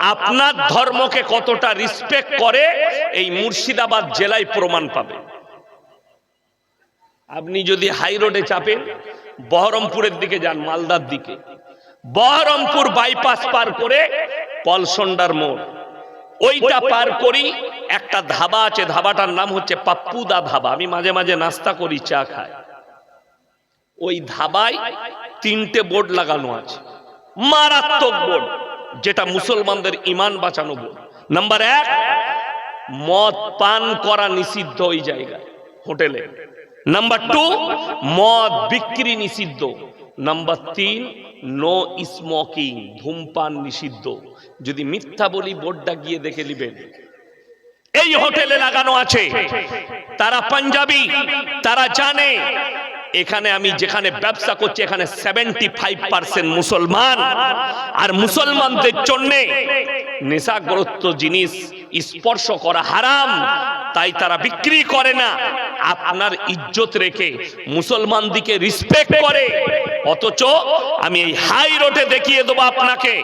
আপনার ধর্মকে কতটা রিসপেক্ট করে, এই মুর্শিদাবাদ জেলায় প্রমাণ পাবে। আপনি যদি হাই রোডে চাপেন, বহরমপুরের দিকে যান, মালদার দিকে। বহরমপুর বাইপাস পার করে পলসন্ডার মোড়। ওইটা পার করি, একটা ধাবা আছে, ধাবাটার নাম হচ্ছে পাপ্পুদা ধাবা। আমি মাঝে মাঝে নাস্তা করি, চা খাই। ওই ধাবায় তিনটে বোর্ড লাগানো আছে। মারাত্মক বোর্ড যেটা মুসলমানদের ইমান বাঁচানো বোর্ড নাম্বার এক, মদ পান করা নিষিদ্ধ ওই জায়গায়, হোটেলে। নাম্বার টু, মদ বিক্রি নিষিদ্ধ। নাম্বার তিন নো স্মোকিং ধূমপান নিষিদ্ধ। যদি মিথ্যা বলি, বোর্ডটা গিয়ে দেখে নিবেন। এই হোটেলে লাগানো আছে। তারা পাঞ্জাবি, তারা জানে। এখানে আমি যেখানে ব্যবসা করছি, এখানে সেভেন্টি ফাইভ পার্সেন্ট মুসলমান। আর মুসলমানদের জন্য নেশাগ্রস্ত জিনিস স্পর্শ করা হারাম, তাই তারা বিক্রি করে না। আপনার ইজ্জত রেখে মুসলমান দিকে রিসপেক্ট করে। অথচ আমি এই হাই রোডে দেখিয়ে দেবো আপনাকে।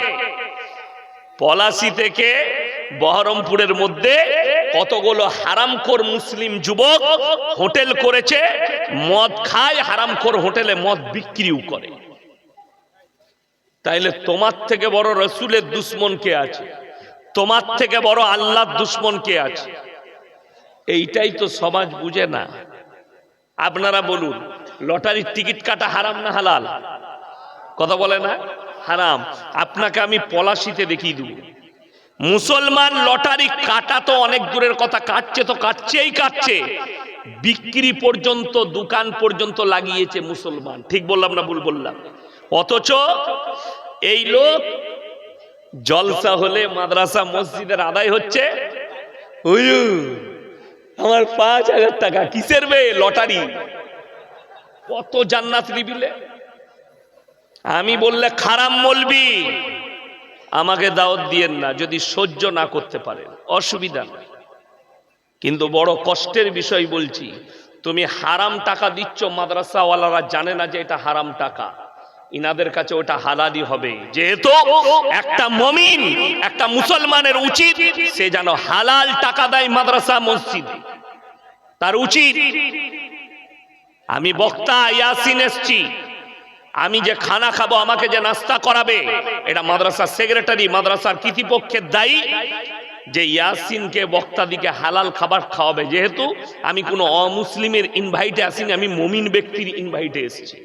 পলাশি থেকে বহরমপুরের মধ্যে কতগুলো হারামখোর মুসলিম যুবক হোটেল করেছে, মদ খায়, হারামখোর হোটেলে মদ বিক্রিও করে। তাইলে তোমার থেকে বড় রসুলের দুশ্মন কে আছে? তোমার থেকে বড় আল্লাহর দুশ্মন কে আছে? এইটাই তো সমাজ বুঝে না। আপনারা বলুন, লটারির টিকিট কাটা হারাম না হালাল? কথা বলে না? হারাম। আপনাকে আমি পলাশিতে দেখিয়ে দেবো। মুসলমান লটারি কাটা তো অনেক দূরের কথা, কাটছে তো কাটছেই কাটছে। বিক্রি পর্যন্ত, দোকান পর্যন্ত লাগিয়েছে মুসলমান। ঠিক বললাম না ভুল বললাম? অথচ এই লোক জলসা হলে মাদ্রাসা মসজিদের আদায় হচ্ছে। আমার পাঁচ হাজার টাকা কিসের বে লটারি। কত জান্নাত নিবিলে? আমি বললে খারাপ বলবি। আমাকে দাওয়াত দিয়েন না, যদি সহ্য না করতে পারেন, অসুবিধা কিন্তু বড় কষ্টের বিষয় বলছি, তুমি হারাম টাকা দিচ্ছ, মাদ্রাসাওয়ালারা জানে না যে এটা হারাম টাকা। ইনাদের কাছে ওটা হালালি হবে। যেহেতু একটা মমিন, একটা মুসলমানের উচিত, সে যেন হালাল টাকা দেয় মাদ্রাসা, মসজিদ। তার উচিত। আমি বক্তা ইয়াসিন এসছি। আমি যে খানা খাব, আমাকে যে নাস্তা করাবে, এটা মাদ্রাসার সেক্রেটারি মাদ্রাসার কৃতিপক্ষের দায়ী যে ইয়াসিনকে বক্তাদিকে হালাল খাবার খাওয়াবে। যেহেতু আমি কোনো অমুসলিমের ইনভাইটে আসিনি, আমি মমিন ব্যক্তির ইনভাইটে এসেছি।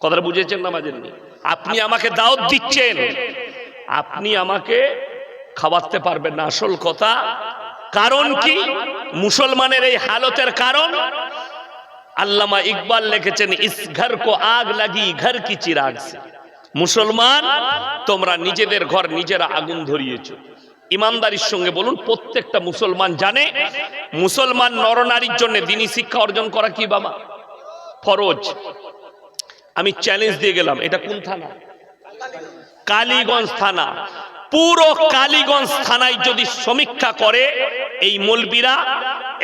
কথাটা বুঝেছেন না মাঝেননি আপনি আমাকে দাওয়াত দিচ্ছেন। আপনি আমাকে খাওয়াতে পারবেন না। আসল কথা, কারণ কি? মুসলমানের এই হালতের কারণ আল্লামা ইকবাল লিখেছেন, ইস ঘর কো আগ লাগি, ঘর কি চিরাগ সে। মুসলমান, তোমরা নিজেদের ঘর নিজেরা আগুন ধরিয়েছো। ইমানদারির সঙ্গে বলুন, প্রত্যেকটা মুসলমান জানে, মুসলমান নরনারীর জন্য দিনী শিক্ষা অর্জন করা কি বাবা? ফরজ। আমি চ্যালেঞ্জ দিয়ে গেলাম, এটা কোন থানা? কালীগঞ্জ থানা। পুরো কালীগঞ্জ থানায় যদি সমীক্ষা করে, এই মলবিরা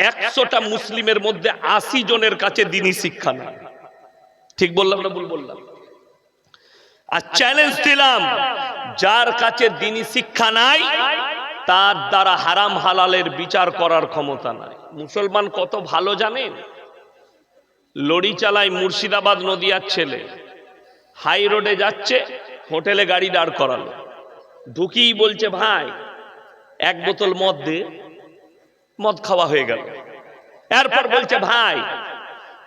একশোটা মুসলিমের মধ্যে আশি জনের কাছে দিনী শিক্ষা না ঠিক বললাম না ভুল বললাম? আর চ্যালেঞ্জ দিলাম, যার কাছে দিনী শিক্ষা নাই, তার দ্বারা হারাম হালালের বিচার করার ক্ষমতা নাই। মুসলমান কত ভালো জানেন? লড়ি চালায় মুর্শিদাবাদ নদিয়ার ছেলে, হাই রোডে যাচ্ছে, হোটেলে গাড়ি দাঁড় করালো। ঢুকিই বলছে, ভাই, এক বোতল মদ দে। মদ খাওয়া হয়ে গেল। এরপর বলছে, ভাই,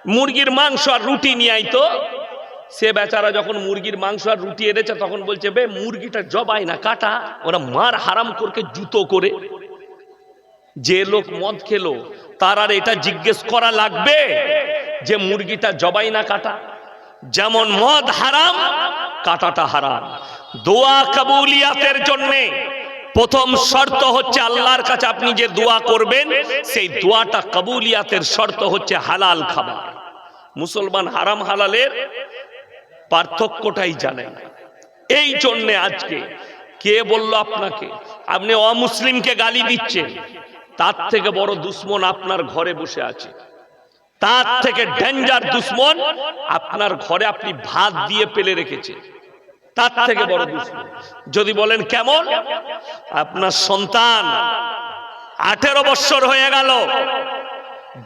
মুরগির মাংস আর রুটি নিয়ে আই তো। সে বেচারা যখন মুরগির মাংস আর রুটি এনেছে, তখন বলছে, বে, মুরগিটা জবাই না, কাটা। ওরা মার হারাম করকে জুতো করে। যে লোক মদ খেলো, তার আর এটা জিজ্ঞেস করা লাগবে যে, মুরগিটা জবাই না, কাটা? যেমন মদ হারাম, কাটাটা হারাম। দোয়া কাবুলিয়াতের জন্যে প্রথম শর্ত হচ্ছে আল্লাহর কাছে আপনি যে দোয়া করবেন, সেই দোয়াটা কাবুলিয়াতের শর্ত হচ্ছে হালাল খাবার। মুসলমান হারাম হালালের পার্থক্যটাই জানেন না। এই জন্যে আজকে কে বলল আপনাকে, আপনি অমুসলিমকে গালি দিচ্ছেন, তার থেকে বড় দুশ্মন আপনার ঘরে বসে আছে। তার থেকে ডেঞ্জার দুশ্মন আপনার ঘরে আপনি ভাত দিয়ে পেলে রেখেছে। তার থেকে বড় দুশ্মন যদি বলেন কেমন? আপনার সন্তান আঠেরো বৎসর হয়ে গেল।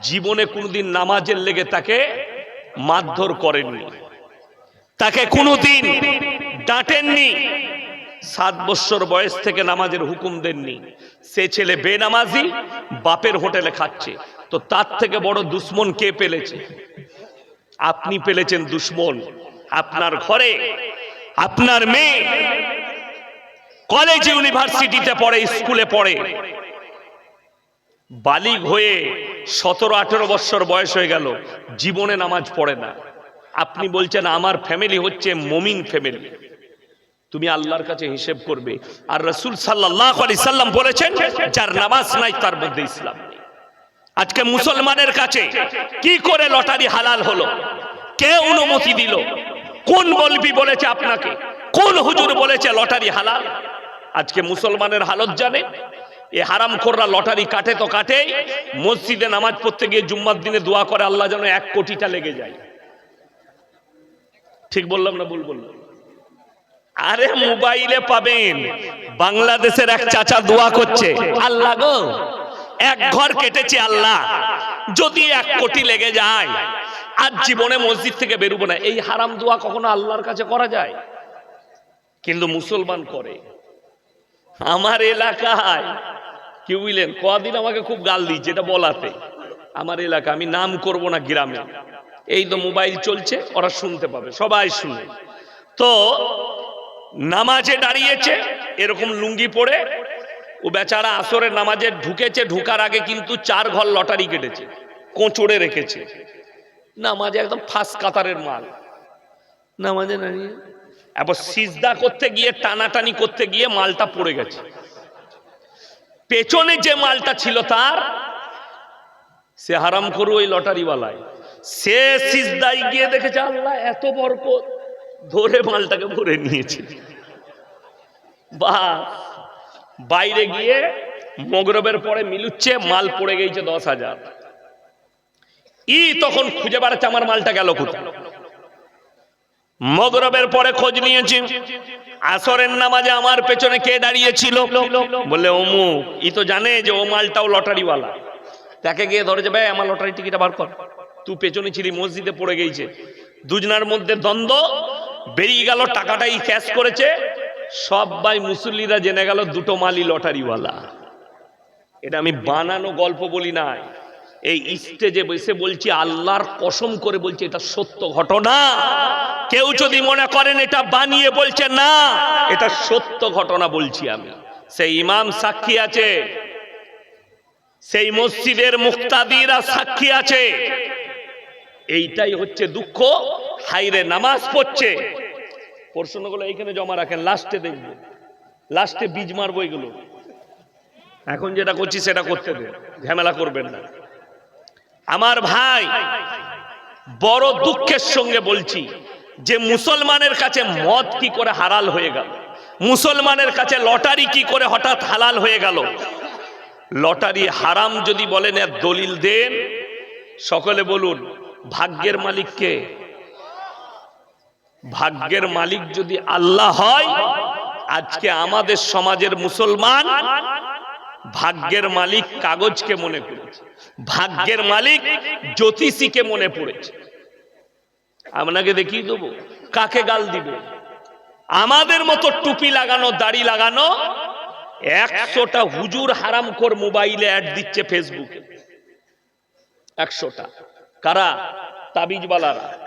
জীবনে কোনোদিন নামাজের লেগে তাকে মারধর করেননি। তাকে কোনোদিন ডাঁটেননি। সাত বৎসর বয়স থেকে নামাজের হুকুম দেননি। সে ছেলে বেনামাজি বাপের হোটেলে খাচ্ছে। তো তার থেকে বড় দুশ্মন কে পেলেছে? আপনি পেলেছেন দুশ্মন। আপনার ঘরে আপনার মেয়ে কলেজ ইউনিভার্সিটিতে পড়ে স্কুলে পড়ে, বালিগ হয়ে সতেরো, আঠেরো বৎসর বয়স হয়ে গেল, জীবনে নামাজ পড়ে না। আপনি বলছেন, আমার ফ্যামিলি হচ্ছে মমিন ফ্যামিলি তুমি আল্লাহর কাছে হিসেব করবে। আর রসুল সাল্লাহ আলি সাল্লাম বলেছেন, যার নামাজ নাই, তার মধ্যে ইসলাম আজকে মুসলমানের কাছে কি করে লটারি হালাল হলো? কে অনুমতি দিল? কোন বলবি বলেছে আপনাকে? কোন হুজুর বলেছে লটারি হালাল? আজকে মুসলমানের হালত জানে। এ হারাম খোররা লটারি কাটে তো কাটে মসজিদে নামাজ পড়তে গিয়ে জুম্মার দিনে দোয়া করে আল্লাহ যেন এক কোটিটা লেগে যায়। ঠিক বললাম না ভুল বললাম? আরে মোবাইলে পাবেন। বাংলাদেশের এক চাচা দোয়া করছে, আল্লাহ গো, এক ঘর কেটেছে আল্লাহ, যদি এক কোটি লেগে যায় আর জীবনে মসজিদ থেকে বেরোবো না। এই হারাম দোয়া কখনো আল্লাহর কাছে করা যায়? কিন্তু মুসলমান করে। আমার এলাকায় কি বুঝলেন কদিন আমাকে খুব গাল দিচ্ছে এটা বলাতে। আমার এলাকা, আমি নাম করব না গ্রামে। এই তো মোবাইল চলছে, ওরা শুনতে পাবে, সবাই শুনে। তো নামাজে দাঁড়িয়েছে, এরকম লুঙ্গি পরে, ও বেচারা আসরের নামাজে ঢুকেছে, ঢুকার আগে কিন্তু চার ঘর লটারি কেটেছে, কোঁচড়ে রেখেছে। নামাজে একদম ফাঁস কাতারের মাল। নামাজে দাঁড়িয়ে এবার সিজদা করতে গিয়ে, টানাটানি করতে গিয়ে মালটা পড়ে গেছে। পেছনে যে মালটা ছিল তার, সে হারাম করু ওই লটারিওয়ালায়। সে সিজদাই গিয়ে দেখেছে, আল্লাহ, এত বরকত। ধরে মালটাকে ভরে নিয়েছে। বা বাইরে গিয়ে মগরবের পরে মিলুচ্ছে, মাল পড়ে গেছে দশ হাজার। ই তখন খুঁজে বেড়াচ্ছে আমার মালটা গেল কোথায়? মগরবের পরে খোঁজ নিয়েছি। আসরের নামাজে আমার পেছনে কে দাঁড়িয়েছিল বলে অমুক ই তো জানে যে ও মালটাও লটারিওয়ালা। তাকে গিয়ে ধরেছে ভাই আমার লটারি টিকিটা বার কর। তুই পেছনে ছিলি, মসজিদে পড়ে গেছে দুজনার মধ্যে দ্বন্দ্ব, বেরিয়ে গেল, টাকাটাই ক্যাশ করেছে। সব সবাই মুসল্লিরা জেনে গেল, দুটো মালি লটারিওয়ালা। এটা আমি বানানো গল্প বলি নাই। এই স্টেজে বসে বলছি, আল্লাহর কসম করে বলছি, এটা সত্য ঘটনা। কেউ যদি মনে করেন এটা বানিয়ে বলছে, না, এটা সত্য ঘটনা বলছি আমি। সেই ইমাম সাক্ষী আছে, সেই মসজিদের মুক্তাদিরা সাক্ষী আছে। এইটাই হচ্ছে দুঃখ হাইরে নামাজ পড়ছে। প্রশ্নগুলো এইখানে জমা রাখেন, লাস্টে দেখব। লাস্টে বীজ মারবো এগুলো। এখন যেটা করছি সেটা করতে দে ঝামেলা করবেন না। আমার ভাই, বড় দুঃখের সঙ্গে বলছি যে মুসলমানের কাছে মদ কি করে হারাল হয়ে গেল? মুসলমানের কাছে লটারি কি করে হঠাৎ হালাল হয়ে গেল? লটারি হারাম যদি বলেন এর দলিল দেন। সকলে বলুন, ভাগ্যের মালিককে ভাগ্যের মালিক যদি আল্লাহ হয়, আজকে আমাদের সমাজের মুসলমান ভাগ্যের মালিক কাগজকে মনে করেছে ভাগ্যের মালিক জ্যোতিষীকে মনে পড়েছে। আপনাকে দেখিয়ে দেবো, কাকে গাল দিবে? আমাদের মতো টুপি লাগানো, দাড়ি লাগানো, একশোটা হুজুর হারাম কর মোবাইলে অ্যাড দিচ্ছে ফেসবুকে। একশোটা। কারা? তাবিজ তাবিজওয়ালারা।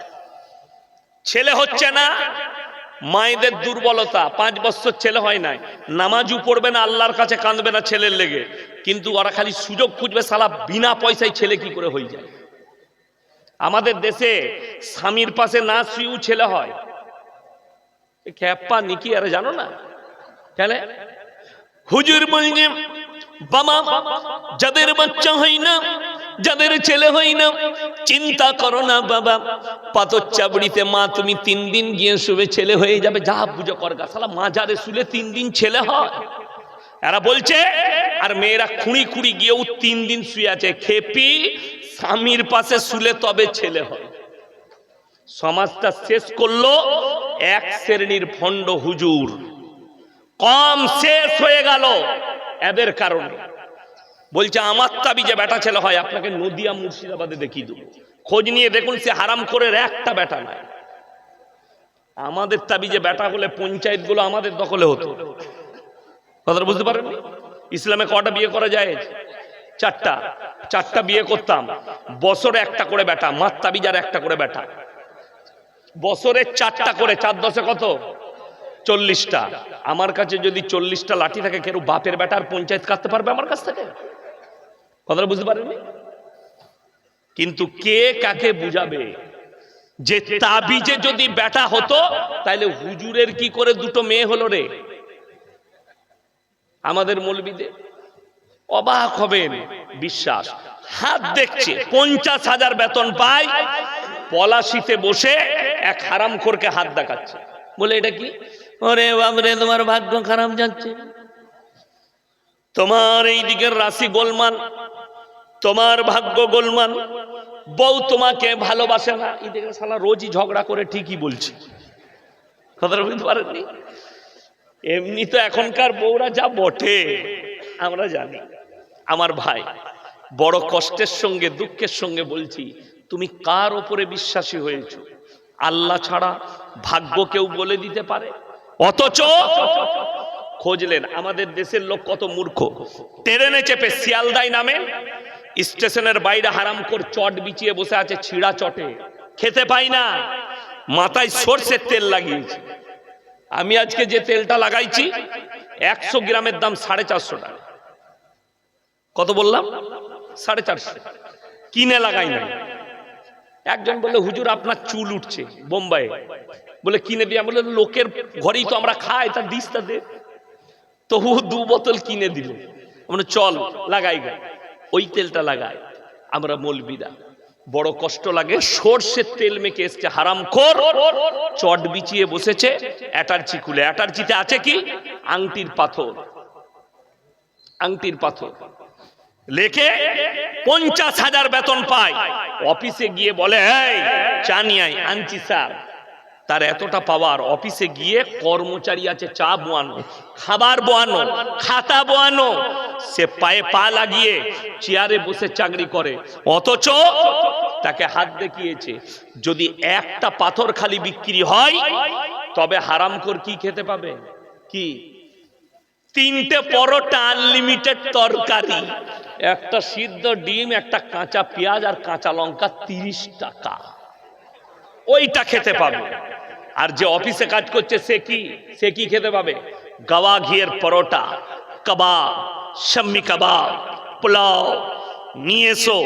ছেলে হচ্ছে না মায়েদের দুর্বলতা, পাঁচ বছর ছেলে হয় নাই, নামাজও পড়বে না, আল্লাহর কাছে কাঁদবে না ছেলের লেগে। কিন্তু ওরা খালি সুযোগ খুঁজবে, সালা বিনা পয়সায় ছেলে কি করে হয়ে যায়? আমাদের দেশে স্বামীর পাশে না শুয়েও ছেলে হয়। খ্যাপ্পা নিকি, আরে জানো না? কেন? হুজুর বলছে, বাবা, যাদের বাচ্চা হয় না যাদের ছেলে হয় না, চিন্তা করো না বাবা। পাথর চাবড়িতে মা, তুমি তিন দিন গিয়ে শুবে, ছেলে হয়ে যাবে। যা পুজো কর গা সালা মাজারে শুলে তিন দিন ছেলে হয়। এরা বলছে, আর মেয়েরা খুঁড়ি খুঁড়ি গিয়েও তিন দিন শুয়ে আছে। খেপি, স্বামীর পাশে শুলে তবে ছেলে হয়। সমাজটা শেষ করল এক শ্রেণির ভণ্ড হুজুর। কম শেষ হয়ে গেল এদের কারণে। বলছে, আমার তাবি যে বেটা ছেলে হয়, আপনাকে নদিয়া মুর্শিদাবাদে দেখিয়ে দেবো। খোঁজ নিয়ে দেখুন সে হারাম করে একটা বেটা নাই। আমাদের তাবি যে বেটা হলে পঞ্চায়েতগুলো আমাদের দখলে হতো। কথাটা বুঝতে পারেন ইসলামে কটা বিয়ে করা যায়? চারটা। চারটা বিয়ে করতাম। বছরে একটা করে বেটা, মার তাবিজার একটা করে বেটা। বছরে চারটা করে, চার দশে কত? চল্লিশটা। আমার কাছে যদি চল্লিশটা লাঠি থাকে, কেউ বাপের বেটার পঞ্চায়েত কাটতে পারবে আমার কাছ থেকে? কথাটা বুঝতে পারেননি? কিন্তু কে কাকে বুঝাবে? যে তাবিজে যদি বেটা হতো তাহলে হুজুরের কি করে দুটো মেয়ে হলো রে? আমাদের মৌলবিদের অবাক হবেন, বিশ্বাস। হাত দেখছে, পঞ্চাশ হাজার বেতন পায়, পলাশিতে বসে এক হারাম খোরকে হাত দেখাচ্ছে। বলে, এটা কি? ওরে বাবরে তোমার ভাগ্য খারাপ যাচ্ছে। তোমার এই দিকের রাশি গোলমাল তোমার ভাগ্য গোলমাল। বউ তোমাকে ভালোবাসে না। দিকে শালা রোজই ঝগড়া করে ঠিকই বলছি। কথাটা বুঝতে পারেননি? এমনি তো এখনকার বউরা যা বটে, আমরা জানি। আমার ভাই, বড় কষ্টের সঙ্গে, দুঃখের সঙ্গে বলছি, তুমি কার ওপরে বিশ্বাসী হয়েছ? আল্লাহ ছাড়া ভাগ্য কেউ বলে দিতে পারে? অথচ খোঁজলেন, আমাদের দেশের লোক কত মূর্খ। ট্রেনে চেপে শিয়ালদাই নামে, স্টেশনের বাইরে হারাম কর চট বিছিয়ে বসে আছে ছিড়া চটে। খেতে পাই না, মাথায় সর্ষের তেল লাগিয়েছে। আমি আজকে যে তেলটা লাগাইছি, একশো গ্রামের দাম সাড়ে চারশো টাকা। কত বললাম? সাড়ে চারশো। কিনে লাগাই না একজন বললে, হুজুর, আপনার চুল উঠছে বোম্বাইয়ে। বলে, কিনে দিয়ে? বলে লোকের ঘরেই তো আমরা খাই তার দিস, তা দে। তবু দু বোতল কিনে দিল। আমরা চল, লাগাই গাই ওই তেলটা লাগাই, আমরা মলবিরা বড় কষ্ট লাগে, সর্ষের তেল মেখে এসছে হারাম খোর চট বিছিয়ে বসেছে, অ্যাটার্চি খুলে অ্যাটার্চিতে আছে কি? আংটির পাথর। আংটির পাথর। লেখে পঞ্চাশ হাজার বেতন পায়। অফিসে গিয়ে বলে, এই, চা নিয়ে আনছি স্যার। তার এতটা পাওয়ার অফিসে গিয়ে কর্মচারী আছে, চা বোয়ানো, খাবার বোয়ানো, খাতা বোয়ানো। সে পায়ে পা লাগিয়ে চেয়ারে বসে চাকরি করে। অথচ তাকে হাত দেখিয়েছে, যদি একটা পাথর খালি বিক্রি হয়, তবে হারামকর কি খেতে পাবে? কি? তিনটে পরোটা আনলিমিটেড তরকারি, একটা সিদ্ধ ডিম, একটা কাঁচা পেঁয়াজ আর কাঁচা লঙ্কা তিরিশ টাকা। ওইটা খেতে পাবে। আর যে অফিসে কাজ করছে, সে কি সে কি খেতে পাবে? গাওয়া ঘিয়ের পরোটা, কাবাব, শাম্মি কাবাব, পোলাও, নিয়ে এসো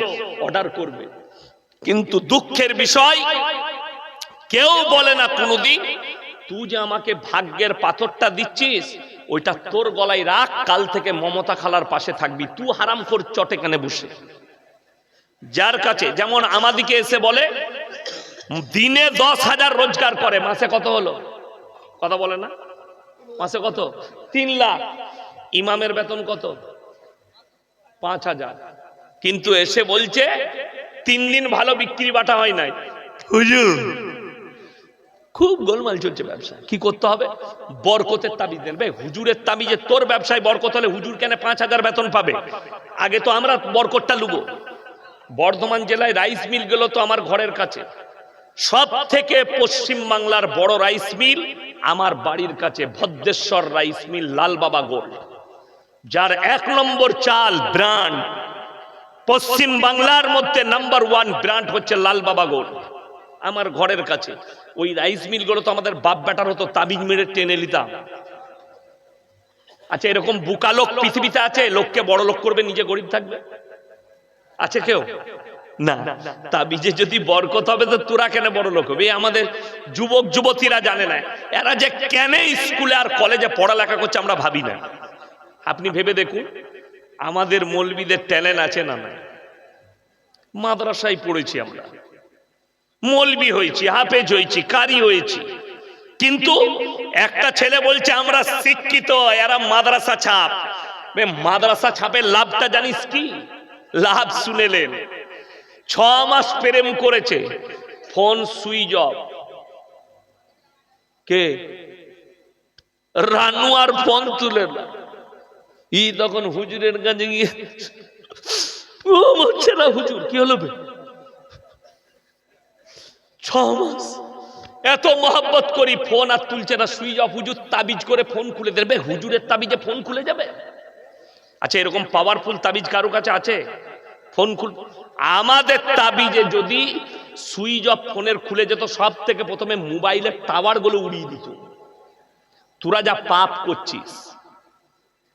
অর্ডার করবে। কিন্তু দুঃখের বিষয়, কেউ বলে না কোনোদিন, তুই যে আমাকে ভাগ্যের পাথরটা দিচ্ছিস, ওইটা তোর গলায় রাখ, কাল থেকে মমতা খালার পাশে থাকবি। তুই হারাম কর চটে কানে বসে। যার কাছে, যেমন আমাদিকে এসে বলে দিনে দশ হাজার রোজগার করে মাসে কত হলো? কথা বলে না? মাসে কত? তিন লাখ। ইমামের বেতন কত? পাঁচ হাজার। কিন্তু এসে বলছে তিন দিন ভালো বিক্রি বাটা হয় নাই। হুজুর। খুব গোলমাল চলছে ব্যবসা। কি করতে হবে? বরকতের তাবিজ দেন। ভাই হুজুরের তাবিজে তোর ব্যবসায় বরকত হলে হুজুর কেন পাঁচ হাজার বেতন পাবে? আগে তো আমরা বরকতটা লুবো। বর্ধমান জেলায় রাইস মিলগুলো তো আমার ঘরের কাছে। সব থেকে পশ্চিম বাংলার বড় রাইস মিল আমার বাড়ির কাছে ভদ্রেশ্বর রাইস মিল লাল বাবা গোল্ড, যার এক নম্বর চাল ব্র্যান্ড। পশ্চিম বাংলার মধ্যে নাম্বার ওয়ান ব্র্যান্ড হচ্ছে লাল বাবা গোল্ড। আমার ঘরের কাছে ওই রাইস মিলগুলো তো আমাদের বাপ বেটার হতো, তাবিজ মেরে টেনে নিতাম। আচ্ছা এরকম বুকা লোক পৃথিবীতে আছে? লোককে বড় লোক করবে, নিজে গরিব থাকবে? আছে কেউ? না। তাবিজে যদি বরকত হবে তো তোরা কেন বড় লোক হবে? আমাদের যুবক, যুবতীরা জানে না। এরা যে কেন স্কুলে আর কলেজে পড়ালেখা করছে আমরা ভাবি না। আপনি ভেবে দেখুন, আমাদের মৌলবিদের ট্যালেন্ট আছে না না মাদ্রাসায় পড়েছি আমরা। মৌলবি হয়েছি, হাফেজ হয়েছি, কারি হয়েছি। কিন্তু একটা ছেলে বলছে, আমরা শিক্ষিত, এরা মাদ্রাসা ছাপ। মাদ্রাসা ছাপের লাভটা জানিস কি? লাভ শুনেলেন ছ মাস প্রেম করেছে। Phone switch off. কে? রানু আর ফোন তুলে না। ই তখন হুজুরের কাছে গিয়ে, ও না হুজুর, কি হলো ছ মাস। এত মহাব্বত করি ফোন আর তুলছে না। সুইচ অফ হুজুর তাবিজ করে ফোন খুলে দেবে। হুজুরের তাবিজে ফোন খুলে যাবে। আচ্ছা এরকম পাওয়ারফুল তাবিজ কারও কাছে আছে? ফোন খুল। আমাদের তাবিজে যদি সুইচ অফ ফোনের খুলে যেত সব থেকে প্রথমে মোবাইলের টাওয়ারগুলো উড়িয়ে দিত। তোরা যা পাপ করছিস,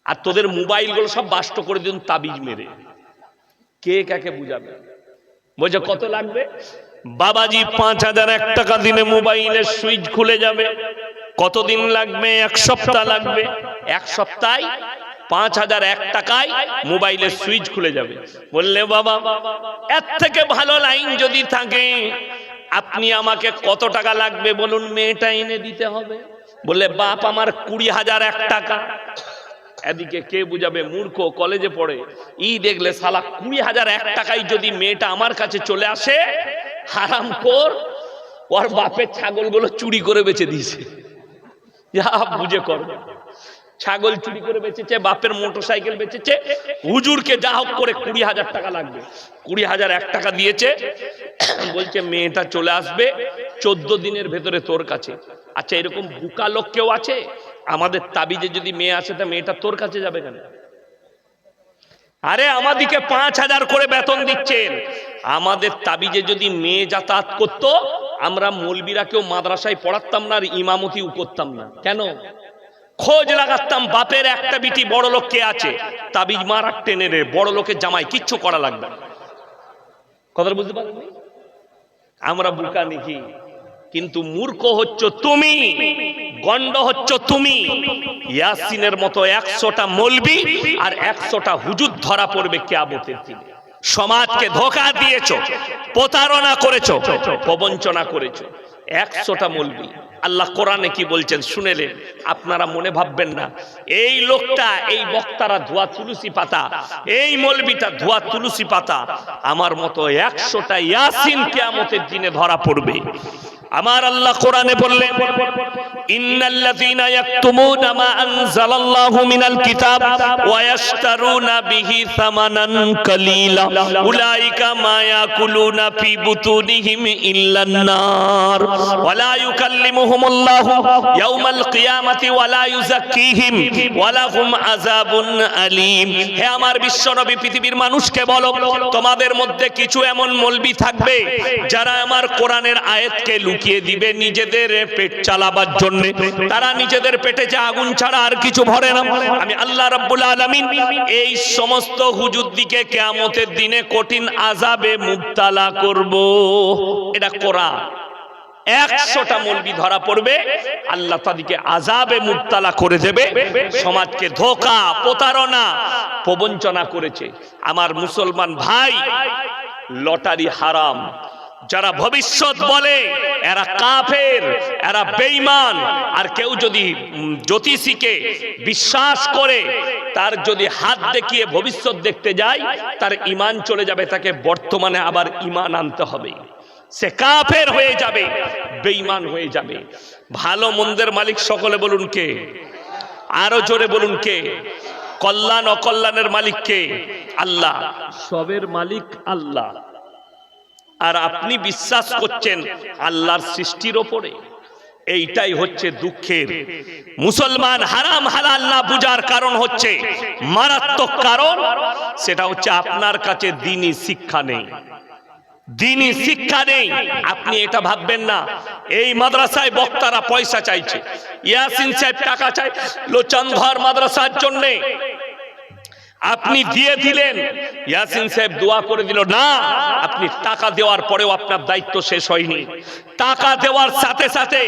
আর তোদের মোবাইলগুলো সব বাষ্ট করে দিন তাবিজ মেরে। কে কাকে বুঝাবে? বলছে, কত লাগবে? বাবাজি, পাঁচ হাজার এক টাকা দিনে মোবাইলের সুইচ খুলে যাবে। কতদিন লাগবে? এক সপ্তাহ লাগবে। এক সপ্তাহে পাঁচ হাজার এক টাকায় মোবাইলের সুইচ খুলে যাবে। বললে, বাবা, এর থেকে ভালো লাইন যদি থাকে, আপনি আমাকে কত টাকা লাগবে বলুন, মেয়েটা এনে দিতে হবে। বললে, বাপ, আমার কুড়ি হাজার এক টাকা। এদিকে কে বুঝাবে? মূর্খ, কলেজে পড়ে। ই দেখলে সালা কুড়ি হাজার এক টাকায় যদি মেয়েটা আমার কাছে চলে আসে, হারাম কর, ওর বাপের ছাগলগুলো চুরি করে বেচে দিয়েছে। যা বুঝে কর। ছাগল চুরি করে বেচেছে বাপের মোটর সাইকেল বেচেছে হুজুরকে যা হোক করে কুড়ি হাজার টাকা লাগবে। কুড়ি হাজার এক টাকা দিয়েছে। বলছে মেয়েটা চলে আসবে চোদ্দ দিনের ভেতরে তোর কাছে। আচ্ছা এরকম বুকা লোক কেউ আছে? আমাদের তাবিজে যদি মেয়ে আসে তা মেয়েটা তোর কাছে যাবে কেন? আরে আমাদিকে পাঁচ হাজার করে বেতন দিচ্ছেন। আমাদের তাবিজে যদি মেয়ে যাতায়াত করত আমরা মলবিরা কেউ মাদ্রাসায় পড়াতাম না আর ইমামতিও করতাম না। কেন? খোঁজ লাগাতাম, বাপের একটা বিটি বড় লোক কে আছে? তাবিজ মারার টেনে রে, বড় লোকের জামাই, কিচ্ছু করা লাগবে কথা বুঝতে পারেননি আমরা বুকা নাকি। কিন্তু মূর্খ হচ্ছ তুমি গন্ড হচ্ছ তুমি। ইয়াসিনের মতো একশোটা মলবি আর একশোটা হুজুর ধরা পড়বে কেয়ামতের দিনে। সমাজকে ধোকা দিয়েছ, প্রতারণা করেছ, প্রবঞ্চনা করেছ। একশোটা মলবি আল্লাহ কোরআনে কি বলছেন শুনেলেন, আপনারা মনে ভাববেন না, এই লোকটা, এই বক্তারা ধোয়া তুলসী পাতা, এই মলবিটা ধোয়া তুলসী পাতা, আমার মতো একশোটা ইয়াসিন কেয়ামতের দিনে ধরা পড়বে। আমার আল্লাহ কোরআনে বললেন, ইন্নাল্লাযীনা ইয়াকতুমুনা মা আনজালাল্লাহু মিনাল কিতাব ওয়া বিহি সামানান উলাইকা মা ইয়াকুলুনা ফি বুতুনিহিম ইল্লান নার। ওয়া লা ইউকাল্লিমুহুমুল্লাহু ইয়াওমাল কিয়ামাতি ওয়া লা ইউযাক্কিহিম ওয়া লাহুম আযাবুন আলীম। হে আমার বিশ্বনবী, পৃথিবীর মানুষকে বলো, তোমাদের মধ্যে কিছু এমন মলবি থাকবে যারা আমার কোরআনের আয়াতকে লুকিয়ে দিবে নিজেদের পেট চালাবার জন্য। তারা নিজেদের পেটে যে আগুন ছাড়া আর কিছু ভরে না। আমি আল্লাহ রাব্বুল আলামিন এই সমস্ত হুজুর দিকে কিয়ামতের দিনে কঠিন আজাবে মুবতালা করব। এটা কোরআন। একশোটা মলবি ধরা পড়বে। আল্লাহ তাদেরকে আজাবে মুক্তালা করে দেবে। সমাজকে ধোকা, প্রতারণা, প্রবঞ্চনা করেছে। আমার মুসলমান ভাই, লটারি হারাম। যারা ভবিষ্যৎ বলে, এরা কাফের, এরা বেঈমান। আর কেউ যদি জ্যোতিষীকে বিশ্বাস করে, তার যদি হাত দেখিয়ে ভবিষ্যৎ দেখতে যায়, তার ইমান চলে যাবে, তাকে বর্তমানে আবার ইমান আনতে হবে। সে কাফের হয়ে যাবে, বেঈমান হয়ে যাবে। ভালো মন্দের মালিক সকলে বলুন কে? আরও জোরে বলুন কে? কল্যাণ, অকল্যাণের মালিক কে? আল্লাহ। সবের মালিক আল্লাহ। আর আপনি বিশ্বাস করছেন আল্লাহর সৃষ্টির ওপরে। এইটাই হচ্ছে দুঃখের। মুসলমান হারাম হালাল না বুঝার কারণ হচ্ছে মারাত্মক কারণ, সেটা হচ্ছে আপনার কাছে দিনই শিক্ষা নেই। দিনই শিক্ষা নেই। আপনি এটা ভাববেন না। এই মাদ্রাসায় বক্তারা পয়সা চাইছে। ইয়াসিন সাহেব টাকা চাই। লোচনঘর মাদ্রাসার জন্যে। আপনি দিয়ে দিলেন। ইয়াসিন সাহেব দোয়া করে দিল না আপনি টাকা দেওয়ার পরেও আপনার দায়িত্ব শেষ হয়নি। টাকা দেওয়ার সাথে সাথে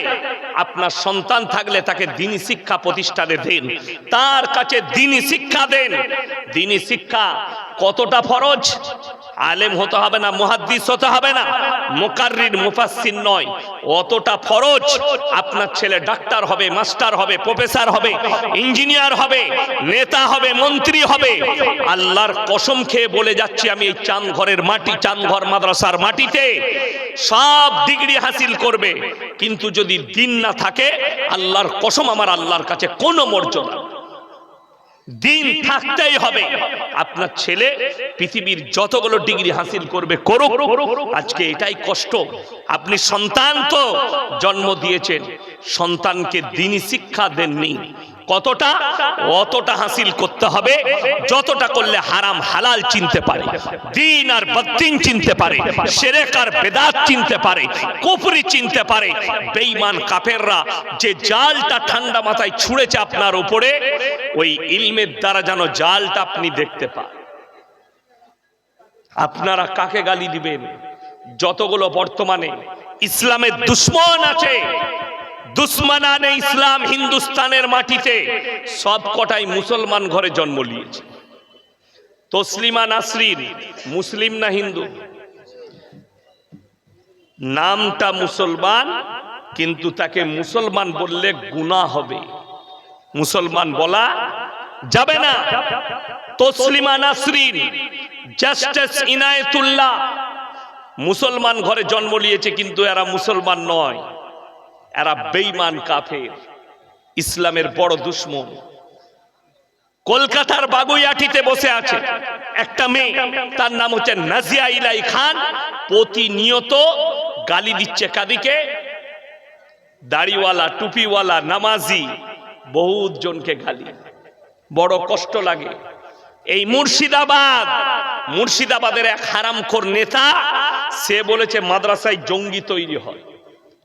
আপনার সন্তান থাকলে তাকে দিনী শিক্ষা প্রতিষ্ঠানে দিন। তার কাছে দিনী শিক্ষা দেন। দিনী শিক্ষা কতটা ফরজ? আলেম হতে হবে না, মুহাদ্দিস হতে হবে না। মুকাররির, মুফাসসির নয়। অতটা ফরজ আপনার ছেলে ডাক্তার হবে, মাস্টার হবে, প্রফেসর হবে, ইঞ্জিনিয়ার হবে, নেতা হবে, মন্ত্রী হবে। আল্লাহর কসম খেয়ে বলে যাচ্ছি আমি এই চাঁদ ঘরের মাটি চাঁদ ঘর মাদ্রাসার মাটিতে। সব ডিগ্রি হাসিল করবে। কিন্তু যদি দিন না থাকে, আল্লাহর কসম আমার আল্লাহর কাছে কোনো মর্যাদা। দিন থাকতেই হবে। আপনার ছেলে পৃথিবীর যতগুলো ডিগ্রি হাসিল করবে করুক। আজকে এটাই কষ্ট। আপনি সন্তান তো জন্ম দিয়েছেন। সন্তানকে দিনই শিক্ষা দেননি। কতটা, অতটা হাসিল করতে হবে, যতটা করলে হারাম হালাল চিনতে পারে, দিন আর বদ্দিন চিনতে পারে, সেরেক আর বেদাত চিনতে পারে, কুফরি চিনতে পারে, বেঈমান কাফেররা যে জালটা ঠান্ডা মাথায় ছুঁড়েছে আপনার উপরে, ওই ইলমের দ্বারা যেন জালটা আপনি দেখতে পান। আপনারা কাকে গালি দিবেন? যতগুলো বর্তমানে ইসলামের দুশ্মন আছে দুশ্মনানে ইসলাম হিন্দুস্তানের মাটিতে সব কটাই মুসলমান ঘরে জন্ম নিয়েছে। তসলিমা নাসরিন মুসলিম না হিন্দু? নামটা মুসলমান, কিন্তু তাকে মুসলমান বললে গুনাহ হবে। মুসলমান বলা যাবে না। তসলিমা নাসরিন, জাস্টিস ইনায়েতুল্লাহ, মুসলমান ঘরে জন্ম নিয়েছে, কিন্তু এরা মুসলমান নয়। এরা বেঈমান কাফের। ইসলামের বড় দুশ্মন। কলকাতার বাগুইয়াটিতে বসে আছে একটা মেয়ে। তার নাম হচ্ছে নাজিয়া ইলাই খান। প্রতিনিয়ত গালি দিচ্ছে কাদিকে। দাড়িওয়ালা, টুপিওয়ালা, নামাজি, বহুত জনকে গালি। বড় কষ্ট লাগে। এই মুর্শিদাবাদ, মুর্শিদাবাদের এক হারামখোর নেতা, সে বলেছে, মাদ্রাসায় জঙ্গি তৈরি হয়।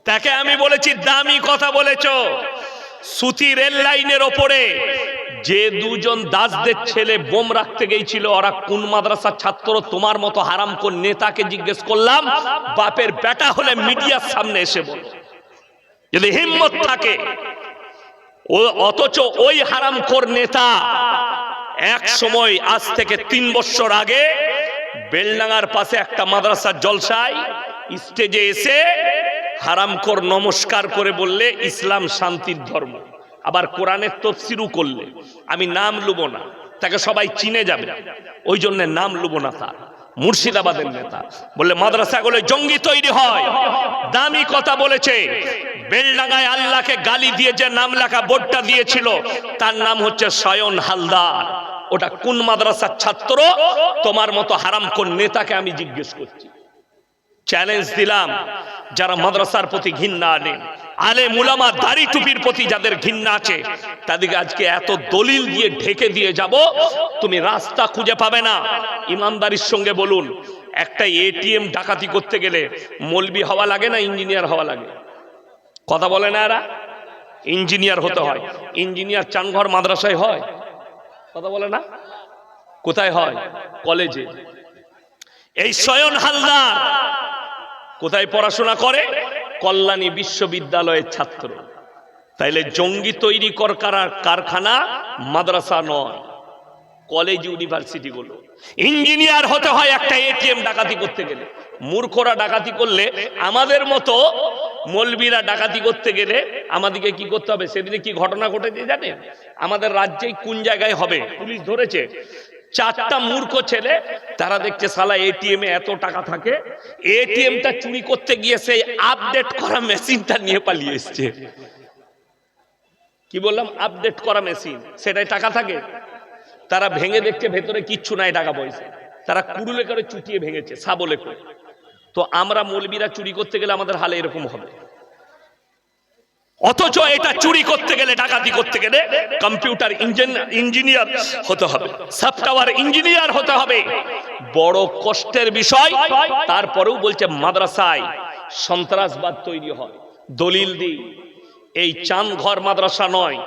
তাকে আমি বলেছি, দামি কথা বলেছ। সুতি রেল লাইনের ওপরে যে দুজন দাসদের ছেলে বোম রাখতে গেছিল ওরা কোন মাদ্রাসার ছাত্র তোমার মতো হারাম কোন নেতাকে জিজ্ঞেস করলাম, বাপের বেটা হলে মিডিয়ার সামনে এসে বল। যদি হিম্মত থাকে, ও অথচ ওই হারামখোর নেতা এক সময় আজ থেকে তিন বছর আগে বেলডাঙ্গার পাশে একটা মাদ্রাসার জলসায় স্টেজে এসে হারামখোর নমস্কার করে বললে ইসলাম শান্তির ধর্ম। আবার কোরআনের তফসিরও করলে। আমি নাম লুব না, তাকে সবাই চিনে যাবে। ওই জন্য নাম লুব না তার। মুর্শিদাবাদের নেতা বললে, মাদ্রাসা মাদ্রাসাগুলো জঙ্গি তৈরি হয়। দামি কথা বলেছে। বেলডাঙ্গায় আল্লাহকে গালি দিয়ে যে নাম লেখা বোর্ডটা দিয়েছিল, তার নাম হচ্ছে সয়ন হালদার। ওটা কোন মাদ্রাসার ছাত্র? তোমার মতো হারাম কোন নেতাকে আমি জিজ্ঞেস করছি। চ্যালেঞ্জ দিলাম যারা মাদ্রাসার প্রতি ঘৃণা আনেন আলে মুলামা দাড়ি টুপির প্রতি যাদের ঘৃণা আছে, তাদেরকে আজকে এত দলিল দিয়ে ঢেকে দিয়ে যাব, তুমি রাস্তা খুঁজে পাবে না। ইমানদারির সঙ্গে বলুন, একটা এটিএম ডাকাতি করতে গেলে মলবি হওয়া লাগে না ইঞ্জিনিয়ার হওয়া লাগে? কথা বলে না এরা? ইঞ্জিনিয়ার হতে হয়। ইঞ্জিনিয়ার চানঘর মাদ্রাসায় হয়? কথা বলে না? কোথায় হয়? কলেজে। এই সয়ন হালদার কোথায় পড়াশোনা করে? কল্যাণী বিশ্ববিদ্যালয়ের ছাত্র। তাইলে জঙ্গি তৈরি কর কারা- কারখানা? মাদ্রাসা নয় কলেজ ইউনিভার্সিটি গুলো। ইঞ্জিনিয়ার হতে হয় একটা এটিএম ডাকাতি করতে গেলে। মূর্খরা ডাকাতি করলে আমাদের মতো মলবিরা ডাকাতি করতে গেলে আমাদেরকে কি করতে হবে? সেদিনে কি ঘটনা ঘটেছে জানেন? আমাদের রাজ্যে কোন জায়গায় হবে? পুলিশ ধরেছে। চারটা মূর্খ ছেলে, তারা দেখছে, সালা এটিএম এ এত টাকা থাকে। এটিএমটা চুরি করতে গিয়ে সেই আপডেট করা মেশিনটা নিয়ে পালিয়ে এসছে। কি বললাম? আপডেট করা মেশিন সেটাই টাকা থাকে। তারা ভেঙে দেখছে, ভেতরে কিচ্ছু নাই, টাকা পয়সা। তারা কুড়ুলে করে চুটিয়ে ভেঙেছে, সাবলে করে। তো আমরা মলবিরা চুরি করতে গেলে আমাদের হালে এরকম হবে। অথচ এটা চুরি করতে গেলে, ডাকাতি করতে গেলে কম্পিউটার ইঞ্জিনিয়ার হতে হবে। সফটওয়্যার ইঞ্জিনিয়ার হতে হবে। বড় কষ্টের বিষয়, তারপরেও বলছে মাদ্রাসায় সন্ত্রাসবাদ তৈরি হয়। দলিল দিই, এই চাঁদঘর মাদ্রাসা নয়,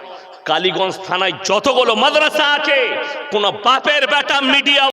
কালীগঞ্জ থানায় যতগুলো মাদ্রাসা আছে, কোন বাপের বেটা মিডিয়া